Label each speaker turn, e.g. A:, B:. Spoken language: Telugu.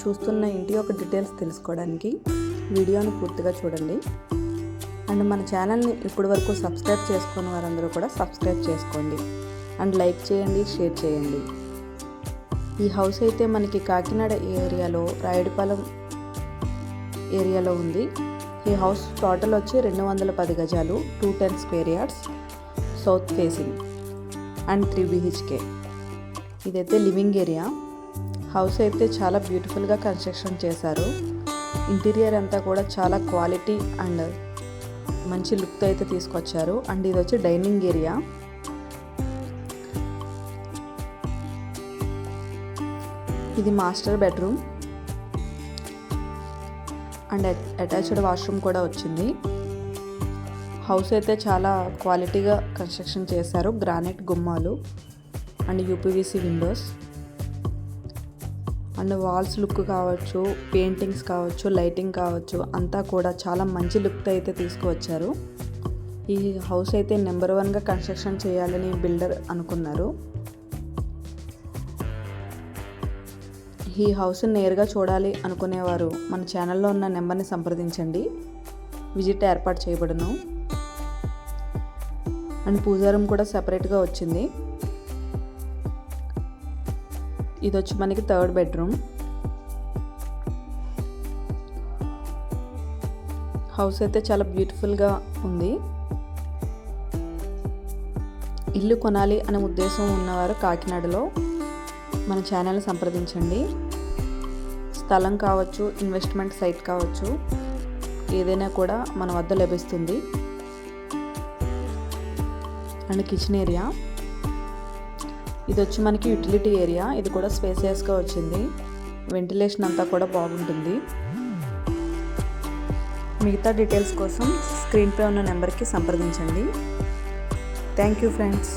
A: చూస్తున్న ఇంటి యొక్క డీటెయిల్స్ తెలుసుకోవడానికి వీడియోని పూర్తిగా చూడండి. అండ్ మన ఛానల్ని ఇప్పటి వరకు సబ్స్క్రైబ్ చేసుకున్న వారందరూ కూడా సబ్స్క్రైబ్ చేసుకోండి. అండ్ లైక్ చేయండి షేర్ చేయండి. ఈ హౌస్ అయితే మనకి కాకినాడ ఏరియాలో రాయడిపాలెం ఏరియాలో ఉంది. ఈ హౌస్ టోటల్ వచ్చి రెండు వందల పది గజాలు two ten square yards south facing and three BHK. ఇదైతే లివింగ్ ఏరియా. హౌస్ అయితే చాలా బ్యూటిఫుల్గా కన్స్ట్రక్షన్ చేశారు. ఇంటీరియర్ అంతా కూడా చాలా క్వాలిటీ అండ్ మంచి లుక్తో అయితే తీసుకొచ్చారు. అండ్ ఇది వచ్చి డైనింగ్ ఏరియా. ఇది master bedroom. And attached washroom కూడా వచ్చింది. హౌస్ అయితే చాలా క్వాలిటీగా కన్స్ట్రక్షన్ చేశారు. గ్రానైట్ గుమ్మాలు and UPVC windows. And walls look కావచ్చు పెయింటింగ్స్ కావచ్చు లైటింగ్ కావచ్చు అంతా కూడా చాలా మంచి లుక్తో అయితే తీసుకువచ్చారు. ఈ హౌస్ అయితే నెంబర్ వన్గా కన్స్ట్రక్షన్ చేయాలని బిల్డర్ అనుకున్నారు. ఈ హౌస్ నేరుగా చూడాలి అనుకునేవారు. మన ఛానల్లో ఉన్న నెంబర్ని సంప్రదించండి. విజిట్ ఏర్పాటు చేయబడును. అండ్ పూజారం కూడా సపరేట్గా వచ్చింది. ఇది వచ్చి మనకి థర్డ్ బెడ్రూమ్. హౌస్ అయితే చాలా బ్యూటిఫుల్గా ఉంది. ఇల్లు కొనాలి అనే ఉద్దేశం ఉన్నవారు కాకినాడలో మన ఛానల్ సంప్రదించండి. స్థలం కావచ్చు ఇన్వెస్ట్మెంట్ సైట్ కావచ్చు ఏదైనా కూడా మన వద్ద లభిస్తుంది. And kitchen area. ఇది వచ్చి మనకి యూటిలిటీ ఏరియా ఇది కూడా స్పేసియస్గా వచ్చింది. వెంటిలేషన్ అంతా కూడా బాగుంటుంది. మిగతా డీటెయిల్స్ కోసం స్క్రీన్పై ఉన్న నెంబర్కి సంప్రదించండి. Thank you friends